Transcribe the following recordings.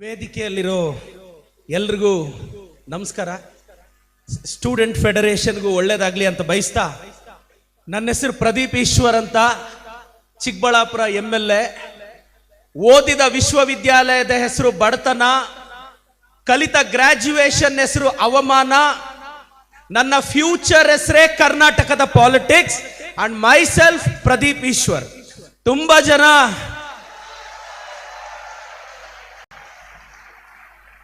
ವೇದಿಕೆಯಲ್ಲಿರೋ ಎಲ್ರಿಗೂ ನಮಸ್ಕಾರ. ಸ್ಟೂಡೆಂಟ್ ಫೆಡರೇಷನ್ಗೂ ಒಳ್ಳೇದಾಗ್ಲಿ ಅಂತ ಬಯಸ್ತಾ ನನ್ನ ಹೆಸರು ಪ್ರದೀಪ್ ಈಶ್ವರ್ ಅಂತ ಚಿಕ್ಕಬಳ್ಳಾಪುರ ಎಂ ಎಲ್ ಎ ಓದಿದ ವಿಶ್ವವಿದ್ಯಾಲಯದ ಹೆಸರು ಬಡತನ, ಕಲಿತ ಗ್ರಾಜ್ಯುಯೇಷನ್ ಹೆಸರು ಅವಮಾನ, ನನ್ನ ಫ್ಯೂಚರ್ ಹೆಸರೇ ಕರ್ನಾಟಕದ politics and myself Pradeep Eshwar. ತುಂಬಾ ಜನ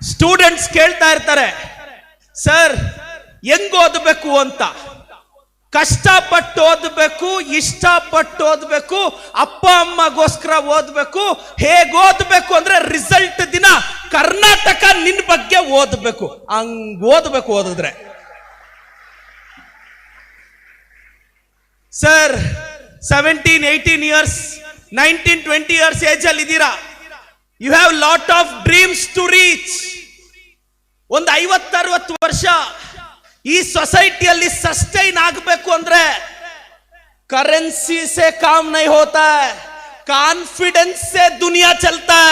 ಸ್ಟೂಡೆಂಟ್ಸ್ ಕೇಳ್ತಾ ಇರ್ತಾರೆ ಸರ್ ಹೆಂಗ್ ಓದಬೇಕು ಅಂತ? ಕಷ್ಟಪಟ್ಟು ಓದಬೇಕು, ಇಷ್ಟಪಟ್ಟು ಓದಬೇಕು, ಅಪ್ಪ ಅಮ್ಮಗೋಸ್ಕರ ಓದಬೇಕು, ಹೇಗೆ ಓದಬೇಕು ಅಂದ್ರೆ ರಿಸಲ್ಟ್ ದಿನ ಕರ್ನಾಟಕ ನಿನ್ ಬಗ್ಗೆ ಓದಬೇಕು. ಹಂಗ್ ಓದಬೇಕು ಓದಿದ್ರೆ. Sir seventeen eighteen years nineteen twenty years age ಅಲ್ಲಿ ಇದ್ದೀರಾ you have lot of dreams to reach ಒಂದು ಐವತ್ತರವತ್ತು ವರ್ಷ ಈ ಸೊಸೈಟಿಯಲ್ಲಿ ಸಸ್ಟೈನ್ ಆಗಬೇಕು ಅಂದ್ರೆ ಕರೆನ್ಸಿ ಸೆ ಕಾಮ್ ನೈ ಹೋತ ಕಾನ್ಫಿಡೆನ್ಸ್ ಸೆ ದುನಿಯಾ ಚಲ್ತಾ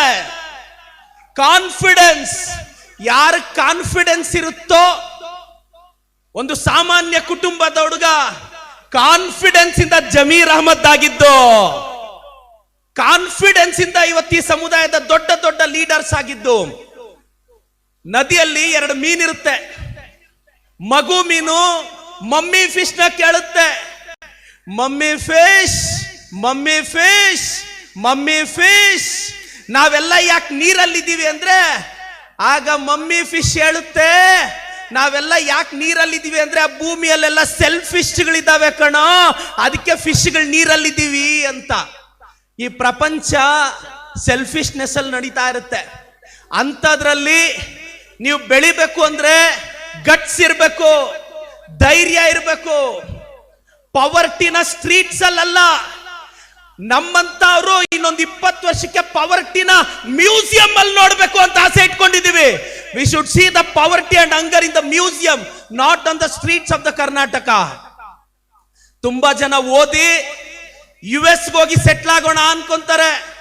ಕಾನ್ಫಿಡೆನ್ಸ್ ಯಾರ ಕಾನ್ಫಿಡೆನ್ಸ್ ಇರುತ್ತೋ ಒಂದು ಸಾಮಾನ್ಯ ಕುಟುಂಬದ ಹುಡುಗ ಕಾನ್ಫಿಡೆನ್ಸ್ ಇಂದ ಜಮೀರ್ ಅಹಮದ್ ಆಗಿದ್ದು. ಕಾನ್ಫಿಡೆನ್ಸ್ ಇಂದ ಇವತ್ತು ಈ ಸಮುದಾಯದ ದೊಡ್ಡ ದೊಡ್ಡ ಲೀಡರ್ಸ್ ಆಗಿದ್ದು, ನದಿಯಲ್ಲಿ ಎರಡು ಮೀನಿರುತ್ತೆ ಮಗು ಮೀನು, ಮಮ್ಮಿ ಫಿಶ್ನ ಕೇಳುತ್ತೆ. Mummy fish mummy fish mummy fish ನಾವೆಲ್ಲ ಯಾಕೆ ನೀರಲ್ಲಿದ್ದೀವಿ ಅಂದ್ರೆ, ಆಗ ಮಮ್ಮಿ ಫಿಶ್ ಹೇಳುತ್ತೆ, ನಾವೆಲ್ಲ ಯಾಕೆ ನೀರಲ್ಲಿದ್ದೀವಿ ಅಂದ್ರೆ, ಆ ಭೂಮಿಯಲ್ಲೆಲ್ಲ ಸೆಲ್ಫ್ ಫಿಶ್ಗಳಿದ್ದಾವೆ ಕಣೋ, ಅದಕ್ಕೆ ಫಿಶ್ಗಳು ನೀರಲ್ಲಿದ್ದೀವಿ ಅಂತ. ಈ ಪ್ರಪಂಚ ಸೆಲ್ಫಿಶ್ನೆಸ್ ಅಲ್ಲಿ ನಡೀತಾ ಇರುತ್ತೆ. ಅಂಥದ್ರಲ್ಲಿ ನೀವು ಬೆಳಿಬೇಕು ಅಂದ್ರೆ ಗಟ್ಸ್ ಇರಬೇಕು, ಧೈರ್ಯ ಇರಬೇಕು. ಪವರ್ಟಿನ ಸ್ಟ್ರೀಟ್ಸ್ ಅಲ್ಲಲ್ಲ. ನಮ್ಮಂತವ್ರು ಇನ್ನೊಂದು ಇಪ್ಪತ್ತು ವರ್ಷಕ್ಕೆ ಪವರ್ಟಿನ ಮ್ಯೂಸಿಯಂ ಅಲ್ಲಿ ನೋಡಬೇಕು ಅಂತ ಆಸೆ ಇಟ್ಕೊಂಡಿದೀವಿ we should see the poverty and hunger in the museum not on the streets of the Karnataka ತುಂಬಾ ಜನ ಓದಿ ಯು ಎಸ್ ಹೋಗಿ ಸೆಟ್ಲ್ ಆಗೋಣ ಅನ್ಕೊಂತಾರೆ.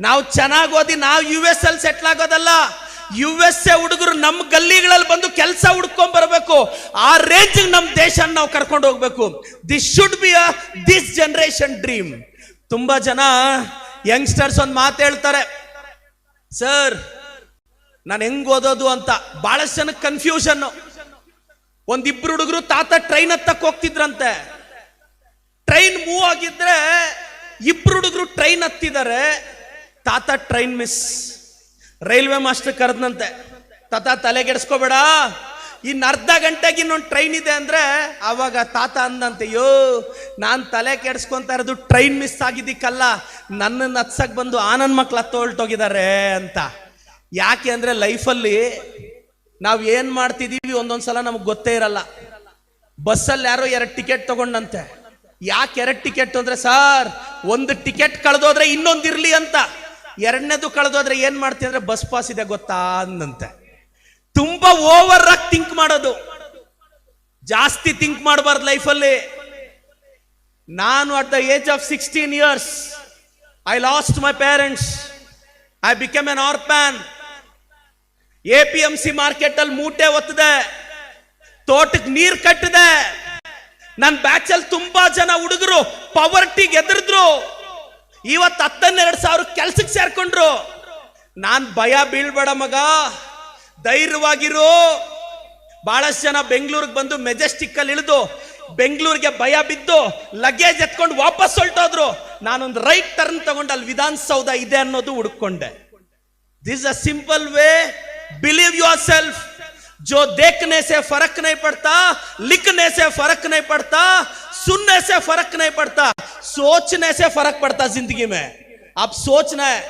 ನಾವು ಚೆನ್ನಾಗಿ ಓದಿ ನಾವು ಯು ಎಸ್ ಅಲ್ಲಿ ಸೆಟ್ಲ್ ಆಗೋದಲ್ಲ. ಯು ಎಸ್ ಎ ಹುಡುಗರು ನಮ್ಮ ಗಲ್ಲಿಗಳಲ್ಲಿ ಬಂದು ಕೆಲಸ ಹುಡ್ಕೊಂಡ್ ಬರಬೇಕು. ಆ ರೇಂಜ್ ನಮ್ಮ ದೇಶ ನಾವು ಕರ್ಕೊಂಡು ಹೋಗ್ಬೇಕು. This should be a this generation dream ತುಂಬಾ ಜನ ಯಂಗ್ಸ್ಟರ್ಸ್ ಒಂದು ಮಾತು ಹೇಳ್ತಾರೆ. ಸರ್ ನಾನು ಹೆಂಗ್ ಓದೋದು ಅಂತ? ಬಹಳಷ್ಟು ಜನಕ್ಕೆ ಕನ್ಫ್ಯೂಷನ್ ಒಂದಿಬ್ರು ಹುಡುಗರು ತಾತ ಟ್ರೈನ್ ಹತ್ತಕ್ಕೆ ಹೋಗ್ತಿದ್ರಂತೆ. ಟ್ರೈನ್ ಮೂವ್ ಆಗಿದ್ರೆ ಇಬ್ರು ಹುಡುಗರು ಟ್ರೈನ್ ಹತ್ತಿದ್ದಾರೆ. ತಾತ ಟ್ರೈನ್ ಮಿಸ್. ರೈಲ್ವೆ ಮಾಸ್ಟರ್ ಕರೆದ್ನಂತೆ. ತಾತ ತಲೆಗೆಡ್ಸ್ಕೋಬೇಡ. ಇನ್ನು ಅರ್ಧ ಗಂಟೆಗೆ ಇನ್ನೊಂದು ಟ್ರೈನ್ ಇದೆ ಅಂದ್ರೆ ಅವಾಗ ತಾತ ಅಂದಂತೆ, ಯೋ, ನಾನು ತಲೆ ಕೆಡ್ಸ್ಕೊಂತ ಇರೋದು ಟ್ರೈನ್ ಮಿಸ್ ಆಗಿದ್ದಕ್ಕಲ್ಲ. ನನ್ನನ್ನು ಹತ್ಸಕ್ ಬಂದು ಆನಂದ್ ಮಕ್ಳು ಹತ್ತು ಅಂತ. ಯಾಕೆ ಅಂದ್ರೆ ಲೈಫಲ್ಲಿ ನಾವು ಏನ್ ಮಾಡ್ತಿದೀವಿ ಒಂದೊಂದ್ಸಲ ನಮಗೆ ಗೊತ್ತೇ ಇರಲ್ಲ. ಬಸ್ಸಲ್ಲಿ ಯಾರೋ ಎರಡು ಟಿಕೆಟ್ ತಗೊಂಡಂತೆ. ಯಾಕೆ ಎರಡು ಟಿಕೆಟ್ ಅಂದ್ರೆ ಸರ್? ಒಂದು ಟಿಕೆಟ್ ಕಳೆದೋದ್ರೆ ಇನ್ನೊಂದಿರ್ಲಿ ಅಂತ. ಎರಡನೇದು ಕಳೆದೋದ್ರೆ ಏನ್ ಮಾಡ್ತೀನಿ ಅಂದ್ರೆ ಬಸ್ ಪಾಸ್ ಇದೆ ಗೊತ್ತಾ ಅಂದಂತೆ. ತುಂಬಾ ಓವರ್ ಆಗಿ ಥಿಂಕ್ ಮಾಡೋದು. ಜಾಸ್ತಿ ಥಿಂಕ್ ಮಾಡಬಾರ್ದು ಲೈಫಲ್ಲಿ ನಾನು at the age of sixteen years I lost my parents I become an orphan A P M C market ಅಲ್ಲಿ ಮೂಟೆ ಒತ್ತದೆ ತೋಟಕ್ಕೆ ನೀರು ಕಟ್ಟಿದೆ. ನನ್ನ ಬ್ಯಾಚಲ್ಲಿ ತುಂಬಾ ಜನ ಹುಡುಗರು ಪವರ್ಟಿಗೆ ಎದುರಿದ್ರು. ಇವತ್ತು ಹತ್ತನ್ನೆರಡು ಸಾವಿರ ಕೆಲ್ಸಕ್ಕೆ ಸೇರ್ಕೊಂಡ್ರು. ನಾನು ಭಯ ಬೀಳ್ಬೇಡ ಮಗ. ಧೈರ್ಯವಾಗಿರು. ಬಹಳಷ್ಟು ಜನ ಬೆಂಗಳೂರಿಗೆ ಬಂದು ಮೆಜೆಸ್ಟಿಕ್ ಅಲ್ಲಿ ಇಳಿದು ಬೆಂಗಳೂರಿಗೆ ಭಯ ಬಿದ್ದು ಲಗೇಜ್ ಎತ್ಕೊಂಡು ವಾಪಸ್ ಹೊರಟೋದ್ರು. ನಾನೊಂದು ರೈಟ್ ಟರ್ನ್ ತಗೊಂಡು ಅಲ್ಲಿ ವಿಧಾನಸೌಧ ಇದೆ ಅನ್ನೋದು ಹುಡ್ಕೊಂಡೆ. This a simple way believe yourself जो देखने से फर्क नहीं पड़ता लिखने से फर्क नहीं पड़ता सुनने से फर्क नहीं पड़ता सोचने से फर्क पड़ता जिंदगी में आप सोचना है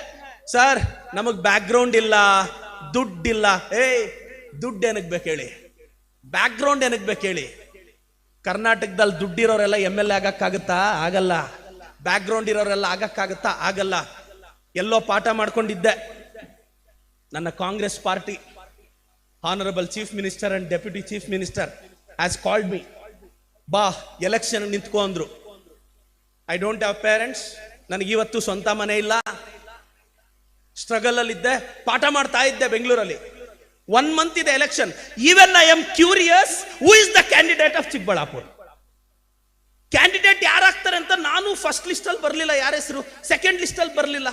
ಸರ್ ನಮಗ್ ಬ್ಯಾಕ್ ಗ್ರೌಂಡ್ ಇಲ್ಲ ದುಡ್ಡಿಲ್ಲ ಏಯ್ ದುಡ್ಡು ಏನಕ್ಕೆ ಬೇಕು ಹೇಳಿ ಬ್ಯಾಕ್ ಗ್ರೌಂಡ್ ಏನಕ್ಕೆ ಬೇಕು ಹೇಳಿ ಕರ್ನಾಟಕದಲ್ಲಿ ದುಡ್ಡಿರೋರೆಲ್ಲ ಎಮ್ ಎಲ್ ಎ ಆಗಕ್ಕಾಗುತ್ತಾ ಆಗಲ್ಲ ಬ್ಯಾಕ್ ಗ್ರೌಂಡ್ ಇರೋರೆಲ್ಲ ಆಗಕ್ಕಾಗುತ್ತಾ ಆಗಲ್ಲ ಎಲ್ಲೋ ಪಾಠ ಮಾಡ್ಕೊಂಡಿದ್ದೆ ನನ್ನ Congress party honourable chief minister and deputy chief minister as called me ಬಾ ಎಲೆಕ್ಷನ್ ನಿಂತ್ಕೊ ಅಂದ್ರು. ಐ ಡೋಂಟ್ ಹ್ಯಾವ್ ಪೇರೆಂಟ್ಸ್ ನನಗಿವತ್ತು ಸ್ವಂತ ಮನೆ ಇಲ್ಲ. ಸ್ಟ್ರಗಲ್ ಇದ್ದೆ ಪಾಠ ಮಾಡ್ತಾ ಇದ್ದೆ ಬೆಂಗಳೂರಲ್ಲಿ. ಒನ್ ಮಂತ್ ಇದೆ election even I am curious who is the candidate of Chikkaballapur candidate ಯಾರಾಗ್ತಾರೆ ಅಂತ ನಾನು ಫಸ್ಟ್ ಲಿಸ್ಟ್ ಅಲ್ಲಿ ಬರಲಿಲ್ಲ, ಯಾರ ಹೆಸರು? ಸೆಕೆಂಡ್ ಲಿಸ್ಟ್ ಅಲ್ಲಿ ಬರಲಿಲ್ಲ.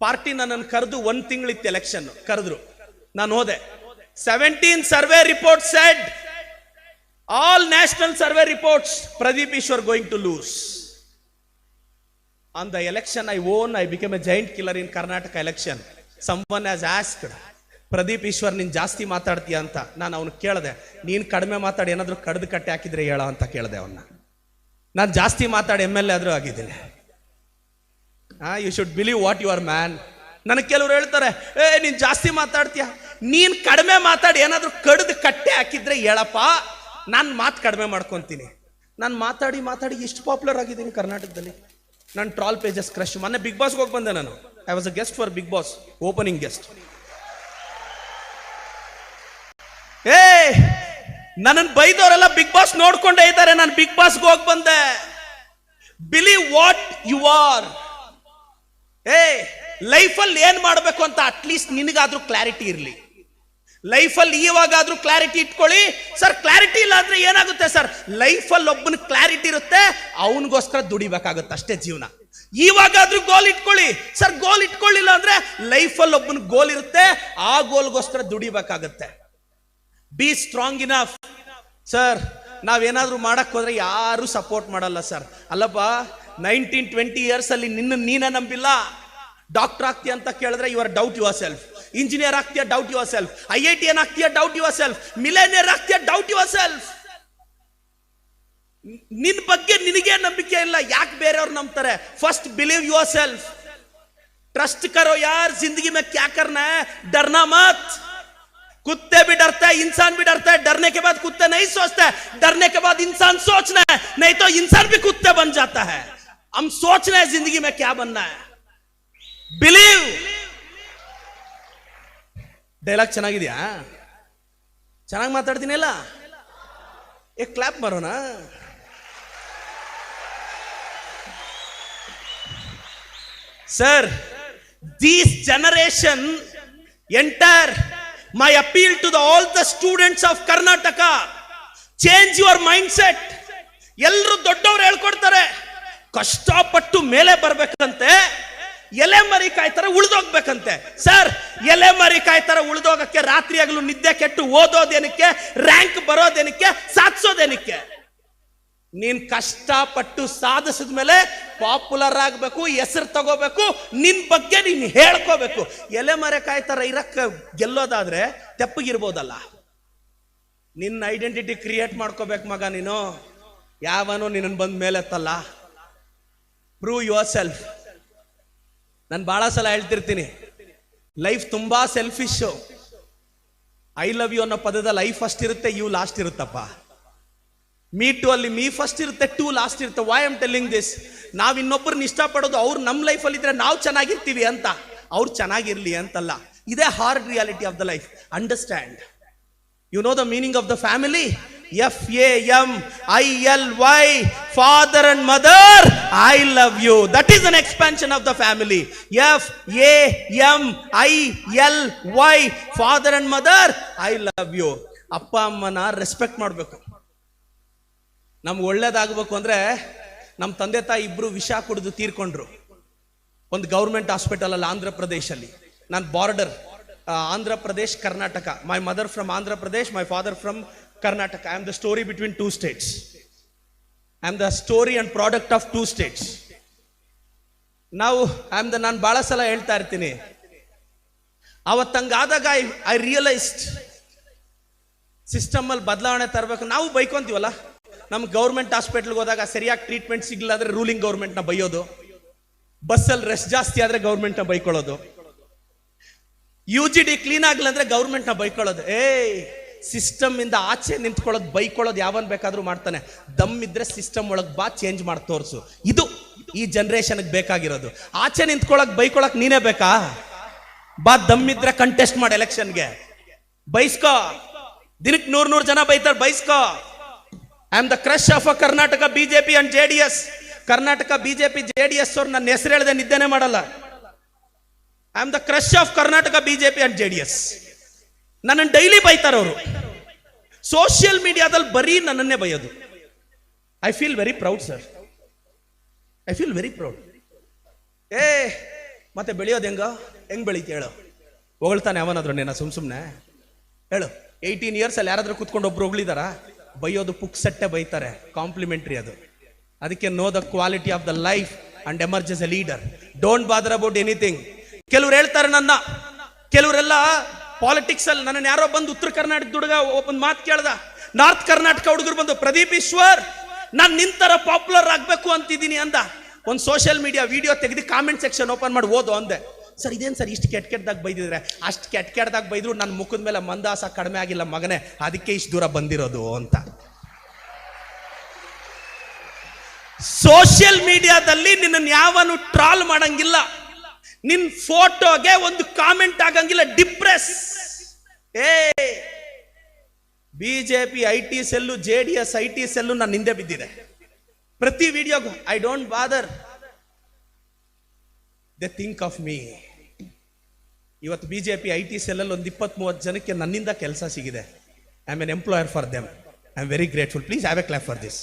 ಪಾರ್ಟಿ ನನ್ನನ್ನು ಕರೆದು ಒಂದು ತಿಂಗಳಿತ್ತು ಎಲೆಕ್ಷನ್ ಕರೆದ್ರು. ನಾನು ಹೋದೆ. Seventeen survey report said all national survey reports Pradeep Eshwar going to lose on the election I won I become a giant killer in Karnataka election someone has asked Pradeep Eshwar ನೀನ್ ಜಾಸ್ತಿ ಮಾತಾಡ್ತೀಯ ಅಂತ? ನಾನು ಅವನು ಕೇಳಿದೆ, ನೀನು ಕಡಿಮೆ ಮಾತಾಡಿ, ಏನಾದರೂ ಕಡ್ದು ಕಟ್ಟೆ ಹಾಕಿದ್ರೆ ಹೇಳ ಅಂತ ಕೇಳಿದೆ ಅವನ್ನ ನಾನು ಜಾಸ್ತಿ ಮಾತಾಡಿ ಎಂ ಎಲ್ ಎ ಆದರೂ ಆಗಿದ್ದೀನಿ. You should believe what you are man ನನಗೆ ಕೆಲವರು ಹೇಳ್ತಾರೆ, ಏ, ನೀನು ಜಾಸ್ತಿ ಮಾತಾಡ್ತೀಯ? ನೀನ್ ಕಡಿಮೆ ಮಾತಾಡಿ ಏನಾದರೂ ಕಡ್ದು ಕಟ್ಟೆ ಹಾಕಿದ್ರೆ ಹೇಳಪ್ಪ, ನಾನು ಮಾತು ಕಡಿಮೆ ಮಾಡ್ಕೊಂತೀನಿ. ನಾನು ಮಾತಾಡಿ ಮಾತಾಡಿ ಎಷ್ಟು ಪಾಪ್ಯುಲರ್ ಆಗಿದ್ದೀನಿ ಕರ್ನಾಟಕದಲ್ಲಿ. ನಾನು ಟ್ರಾಲ್ ಪೇಜಸ್ ಕ್ರಶ್ ಮೊನ್ನೆ ಬಿಗ್ ಬಾಸ್ಗೆ ಹೋಗಿ ಬಂದೆ ನಾನು. I was a guest for big boss opening guest ಏ ನನ್ನನ್ನು ಬೈದವರೆಲ್ಲ ಬಿಗ್ ಬಾಸ್ ನೋಡ್ಕೊಂಡೇ ಇದ್ದಾರೆ. ನಾನು ಬಿಗ್ ಬಾಸ್ಗೆ ಹೋಗಿ ಬಂದೆ. ಬಿಲೀವ್ ವಾಟ್ ಯು ಆರ್ ಏ ಲೈಫಲ್ಲಿ ಏನ್ ಮಾಡಬೇಕು ಅಂತ ಅಟ್ಲೀಸ್ಟ್ ನಿನಗಾದ್ರೂ ಕ್ಲಾರಿಟಿ ಇರಲಿ. ಲೈಫಲ್ಲಿ ಇವಾಗಾದ್ರೂ ಕ್ಲಾರಿಟಿ ಇಟ್ಕೊಳ್ಳಿ. ಸರ್, ಕ್ಲಾರಿಟಿ ಇಲ್ಲ ಅಂದ್ರೆ ಏನಾಗುತ್ತೆ ಸರ್? ಲೈಫಲ್ಲಿ ಒಬ್ಬನ ಕ್ಲಾರಿಟಿ ಇರುತ್ತೆ, ಅವನಿಗೋಸ್ಕರ ದುಡಿಬೇಕಾಗುತ್ತೆ ಅಷ್ಟೇ ಜೀವನ. ಇವಾಗಾದ್ರೂ ಗೋಲ್ ಇಟ್ಕೊಳ್ಳಿ. ಸರ್ ಗೋಲ್ ಇಟ್ಕೊಳ್ಳಿಲ್ಲ ಅಂದ್ರೆ ಲೈಫಲ್ಲಿ ಒಬ್ಬನ ಗೋಲ್ ಇರುತ್ತೆ, ಆ ಗೋಲ್ಗೋಸ್ಕರ ದುಡಿಬೇಕಾಗುತ್ತೆ. ಬಿ ಸ್ಟ್ರಾಂಗ್ ಇನಫ್ ಸರ್, ನಾವೇನಾದ್ರೂ ಮಾಡಕ್ ಹೋದ್ರೆ ಯಾರು ಸಪೋರ್ಟ್ ಮಾಡಲ್ಲ ಸರ್. ಅಲ್ಲಪ್ಪ ನೈನ್ಟೀನ್ ಟ್ವೆಂಟಿ ಇಯರ್ಸ್ ಅಲ್ಲಿ ನಿನ್ನ ನೀನ ನಂಬಿಲ್ಲ. ಡಾಕ್ಟರ್ ಆಗ್ತೀಯ ಅಂತ ಕೇಳಿದ್ರೆ you are doubt yourself engineer ಆಗ್ತೀಯ doubt yourself I I T N ಆಗ್ತೀಯ doubt yourself millionaire ಆಗ್ತೀಯ doubt yourself ನಿನ್ ಬಗ್ಗೆ ನಿನಗೆ ನಂಬಿಕೆ ಇಲ್ಲ ಯಾಕೆ ಬೇರೆಯವ್ರು ನಂಬ್ತಾರೆ first believe yourself trust करो यार जिंदगी में क्या करना है डरना मत कुत्ते भी डरते हैं इंसान भी डरता है डरने के बाद कुत्ते नहीं सोचते डरने के बाद इंसान सोचना है नहीं तो इंसान भी कुत्ते बन जाता है हम सोच रहे हैं जिंदगी में क्या बनना है बिलीव ಡೈಲಾಗ್ ಚೆನ್ನಾಗಿದೆಯಾ? ಚೆನ್ನಾಗಿ ಮಾತಾಡ್ತೀನಿ ಅಲ್ಲ ಏ ಕ್ಲಾಪ್ ಮಾಡೋಣ. These generation enter my appeal to the all the students of Karnataka change your mindset ಎಲ್ಲರೂ ದೊಡ್ಡವ್ರು ಹೇಳ್ಕೊಡ್ತಾರೆ. ಕಷ್ಟಪಟ್ಟು ಮೇಲೆ ಬರ್ಬೇಕಂತೆ. ಎಲೆ ಮರಿ ಕಾಯ್ತಾರೆ ಉಳಿದೋಗ್ಬೇಕಂತೆ. ಸರ್, ಎಲೆ ಮರಿ ಕಾಯ್ತಾರೆ ಉಳಿದೋಗಕ್ಕೆ ರಾತ್ರಿ ಆಗಲು ನಿದ್ದೆ ಕೆಟ್ಟು ಓದೋದೇನಕ್ಕೆ ರ್ಯಾಂಕ್ ಬರೋದೇನಕ್ಕೆ, ಸಾಧಿಸೋದೇನಕ್ಕೆ? ನೀನ್ ಕಷ್ಟಪಟ್ಟು ಸಾಧಿಸಿದ ಮೇಲೆ ಪಾಪ್ಯುಲರ್ ಆಗಬೇಕು, ಹೆಸರು ತಗೋಬೇಕು, ನಿನ್ ಬಗ್ಗೆ ನೀನ್ ಹೇಳ್ಕೋಬೇಕು. ಎಲೆ ಮರೆ ಕಾಯ್ತಾರ ಇರಕ್ಕೆ ಗೆಲ್ಲೋದಾದ್ರೆ ತೆಪ್ಪಗಿರ್ಬೋದಲ್ಲ. ನಿನ್ನ ಐಡೆಂಟಿಟಿ ಕ್ರಿಯೇಟ್ ಮಾಡ್ಕೋಬೇಕು ಮಗ ನೀನು. ಯಾವನೋ ನಿನ್ನ ಬಂದ ಮೇಲೆ ಮೇಲೆತ್ತಲ್ಲ ಪ್ರೂವ್ ಯುವರ್ ಸೆಲ್ಫ್ ನಾನು ಬಹಳ ಸಲ ಹೇಳ್ತಿರ್ತೀನಿ. ಲೈಫ್ ತುಂಬಾ ಸೆಲ್ಫಿಶ್ ಐ ಲವ್ ಯು ಅನ್ನೋ ಪದದ ಲೈಫ್ ಫಸ್ಟ್ ಇರುತ್ತೆ ಯು ಲಾಸ್ಟ್ ಇರುತ್ತಪ್ಪ. ಮೀ ಟು ಅಲ್ಲಿ ಮೀ ಫಸ್ಟ್ ಇರುತ್ತೆ ಟೂ ಲಾಸ್ಟ್ ಇರುತ್ತೆ. ವೈ ಆಮ್ ಟೆಲ್ಲಿಂಗ್ ದಿಸ್ ನಾವು ಇನ್ನೊಬ್ಬರನ್ನ ಇಷ್ಟಪಡೋದು ಅವ್ರು ನಮ್ಮ ಲೈಫಲ್ಲಿ ಇದ್ರೆ ನಾವು ಚೆನ್ನಾಗಿರ್ತೀವಿ ಅಂತ. ಅವ್ರು ಚೆನ್ನಾಗಿರ್ಲಿ ಅಂತಲ್ಲ. ಇದೇ hard reality of the life understand you know the meaning of the family F A M I L Y father and mother I love you that is an expansion of the family F A M I L Y father and mother I love you ಅಪ್ಪ, ಅಮ್ಮನ respect ಮಾಡಬೇಕು. ನಮ್ಗೆ ಒಳ್ಳೇದಾಗಬೇಕು ಅಂದ್ರೆ ನಮ್ಮ ತಂದೆ ತಾಯಿ ಇಬ್ರು ವಿಷ ಕುಡಿದು ತೀರ್ಕೊಂಡ್ರು. ಒಂದು ಗೌರ್ಮೆಂಟ್ ಹಾಸ್ಪಿಟಲ್ ಅಲ್ಲಿ, ಆಂಧ್ರ ಪ್ರದೇಶಲ್ಲಿ. ನಾನು border Andhra Pradesh, Karnataka. My mother from Andhra Pradesh my father from Karnataka. I am the story between two states I am the story and product of two states ನಾವು I am the ನಾನು ಭಾಳ ಸಲ ಹೇಳ್ತಾ ಇರ್ತೀನಿ. ಅವತ್ತಂಗಾದಾಗ I I realised ಸಿಸ್ಟಮಲ್ಲಿ ಬದಲಾವಣೆ ತರಬೇಕು. ನಾವು ಬೈಕೊಂತೀವಲ್ಲ? ನಮ್ಮ ಗೌರ್ಮೆಂಟ್ ಹಾಸ್ಪಿಟ್ಲ್ಗೆ ಹೋದಾಗ ಸರಿಯಾಗಿ ಟ್ರೀಟ್ಮೆಂಟ್ ಸಿಗ್ಲಿಲ್ಲ ಆದರೆ ರೂಲಿಂಗ್ ಗೌರ್ಮೆಂಟ್ನ ಬೈಯೋದು. ಬಸ್ಸಲ್ಲಿ ರೆಸ್ಟ್ ಜಾಸ್ತಿ ಆದರೆ ಗೌರ್ಮೆಂಟ್ನ ಬೈಕೊಳ್ಳೋದು. ಯು ಜಿ ಡಿ ಕ್ಲೀನ್ ಆಗ್ಲಿಲ್ಲ ಅಂದರೆ ಗೌರ್ಮೆಂಟ್ನ ಬೈಕೊಳ್ಳೋದು. ಏ ಸಿಸ್ಟಮ್ ಇಂದ ಆಚೆ ನಿಂತ್ಕೊಳ್ಳೋದು, ಬೈಕೊಳ್ಳೋದು ಯಾವನ್ ಬೇಕಾದ್ರೂ ಮಾಡ್ತಾನೆ. ದಮ್ ಇದ್ರೆ ಸಿಸ್ಟಮ್ ಒಳಗೆ ಬಾ ಚೇಂಜ್ ಮಾಡಿ ತೋರ್ಸು. ಇದು ಈ ಜನರೇಷನ್ಗೆ ಬೇಕಾಗಿರೋದು. ಆಚೆ ನಿಂತ್ಕೊಳ್ಳೋಕೆ ಬೈಕೊಳಕ್ ನೀನೇ ಬೇಕಾ? ಬಾ, ದಮ್ ಇದ್ರೆ ಕಂಟೆಸ್ಟ್ ಮಾಡಿ ಎಲೆಕ್ಷನ್ಗೆ ಬೈಸ್ಕೋ. ದಿನಕ್ಕೆ ನೂರ್ ನೂರು ಜನ ಬೈತಾರೆ, ಬೈಸ್ಕೋ. I am the crush of a Karnataka BJP and J D S Karnataka BJP J D S ಅವ್ರು ನನ್ನ ಹೆಸರು ಹೇಳದೆ ನಿದ್ದೆನೆ ಮಾಡಲ್ಲ. I am the crush of Karnataka BJP and J D S ನನ್ನನ್ನು ಡೈಲಿ ಬೈತಾರೆ ಅವರು. ಸೋಷಿಯಲ್ ಮೀಡಿಯಾದಲ್ಲಿ ಬರೀ ನನ್ನನ್ನೇ ಬೈಯೋದು. I feel very proud sir I feel very proud ಏ, ಮತ್ತೆ ಬೆಳೆಯೋದು ಹೆಂಗ? ಹೆಂಗ್ ಬೆಳೀತಿ ಹೇಳು. ಹೊಗಳ್ತಾನೆ ಅವನಾದ್ರು ನೆನ ಸುಮ್ ಸುಮ್ನೆ. ಹೇಳು ಏಯ್ಟೀನ್ ಇಯರ್ಸ್ ಅಲ್ಲಿ ಯಾರಾದ್ರೂ ಕುತ್ಕೊಂಡು ಒಬ್ರು ಹೊಗಳಿದಾರ? ಬೈಯೋದು ಪುಕ್ಸಟ್ಟೆ ಬೈತಾರೆ. ಕಾಂಪ್ಲಿಮೆಂಟ್ರಿ ಅದು. ಅದಕ್ಕೆ know the quality of the life and emergence a leader don't bother about anything ಕೆಲವ್ರು ಹೇಳ್ತಾರೆ ನನ್ನ. ಕೆಲವರೆಲ್ಲ ಪಾಲಿಟಿಕ್ಸ್ ಅಲ್ಲಿ ನನ್ನ ಯಾರೋ ಬಂದು ಉತ್ತರ ಕರ್ನಾಟಕದ ಹುಡುಗ ಒಂದು ಮಾತು ಕೇಳ್ದ. ನಾರ್ತ್ ಕರ್ನಾಟಕ ಹುಡುಗರು ಬಂದು, ಪ್ರದೀಪ್ ಈಶ್ವರ್, ನಾನು ನಿಂತರ ಪಾಪ್ಯುಲರ್ ಆಗಬೇಕು ಅಂತಿದ್ದೀನಿ ಅಂದ. ಒಂದು ಸೋಷಿಯಲ್ ಮೀಡಿಯಾ ವಿಡಿಯೋ ತೆಗೆದು ಕಾಮೆಂಟ್ ಸೆಕ್ಷನ್ ಓಪನ್ ಮಾಡಿ ಓದು ಅಂದೆ. ಸರ್, ಇದೇನು ಸರ್, ಇಷ್ಟು ಕೆಟ್ಟ ಕೆಟ್ಟದಾಗ ಬೈದಿದ್ರೆ? ಅಷ್ಟು ಕೆಟ್ಟ ಕೆಟ್ಟದಾಗ ಬೈದ್ರು ನನ್ನ ಮುಖದ ಮೇಲೆ ಮಂದಾಸ ಕಡಿಮೆ ಆಗಿಲ್ಲ ಮಗನೇ, ಅದಕ್ಕೆ ಇಷ್ಟು ದೂರ ಬಂದಿರೋದು ಅಂತ. ಸೋಷಿಯಲ್ ಮೀಡಿಯಾದಲ್ಲಿ ನಿನ್ನನ್ನು ಯಾವನು ಟ್ರಾಲ್ ಮಾಡಂಗಿಲ್ಲ. ನಿನ್ ಫೋಟೋಗೆ ಒಂದು ಕಾಮೆಂಟ್ ಆಗಂಗಿಲ್ಲ, ಡಿಪ್ರೆಸ್. ಏ, BJP I T cell J D S I T cell ನನ್ನ ಹಿಂದೆ ಬಿದ್ದಿದೆ. ಪ್ರತಿ ವಿಡಿಯೋಗೂ I don't bother they think of me ಇವತ್ತು ಬಿಜೆಪಿ ಐ ಟಿ ಸೆಲ್ಲಲ್ಲಿ ಒಂದು ಇಪ್ಪತ್ತ್ ಮೂವತ್ತು ಜನಕ್ಕೆ ನನ್ನಿಂದ ಕೆಲಸ ಸಿಗಿದೆ. I am an employer for them I am very grateful please have a clap for this